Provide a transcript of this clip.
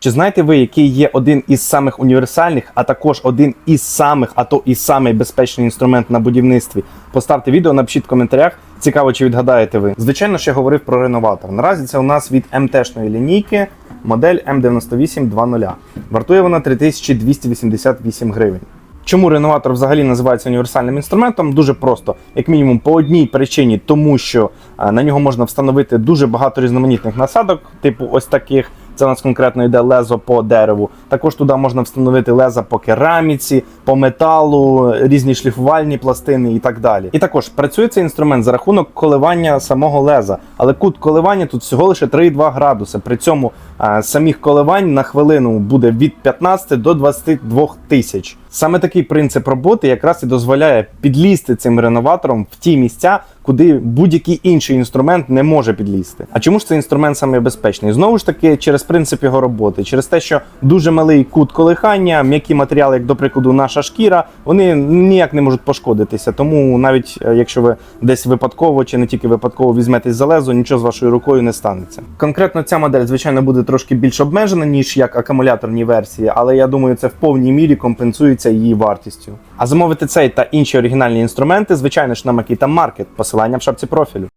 Чи знаєте ви, який є один із самих універсальних, а також один із самих, а то і самий безпечний інструмент на будівництві? Поставте відео, напишіть в коментарях. Цікаво, чи відгадаєте ви. Звичайно я говорив про реноватор. Наразі це у нас від МТ-шної лінійки модель М9820. Вартує вона 3288 гривень. Чому реноватор взагалі називається універсальним інструментом? Дуже просто, як мінімум, по одній причині, тому що е, на нього можна встановити дуже багато різноманітних насадок, типу ось таких. Це у нас конкретно йде лезо по дереву. Також туди можна встановити леза по кераміці, по металу, різні шліфувальні пластини і так далі. І також працює цей інструмент за рахунок коливання самого леза. Але кут коливання тут всього лише 3,2 градуси. При цьому е, самих коливань на хвилину буде від 15 до 22 тисяч. Саме такий принцип роботи якраз і дозволяє підлізти цим реноватором в ті місця, куди будь-який інший інструмент не може підлізти. А чому ж цей інструмент саме безпечний? Знову ж таки, через принцип його роботи, через те, що дуже малий кут колихання, м'які матеріали, як до прикладу, наша шкіра, вони ніяк не можуть пошкодитися. Тому навіть е, якщо ви десь випадково чи не тільки випадково візьметесь за лезо, нічого з вашою рукою не станеться. Конкретно ця модель, звичайно, буде трошки більш обмежена, ніж як акумуляторні версії, але я думаю, це в повній мірі компенсується її вартістю. А замовити цей та інші оригінальні інструменти, звичайно ж, на Makita Market, посилання в шапці профілю.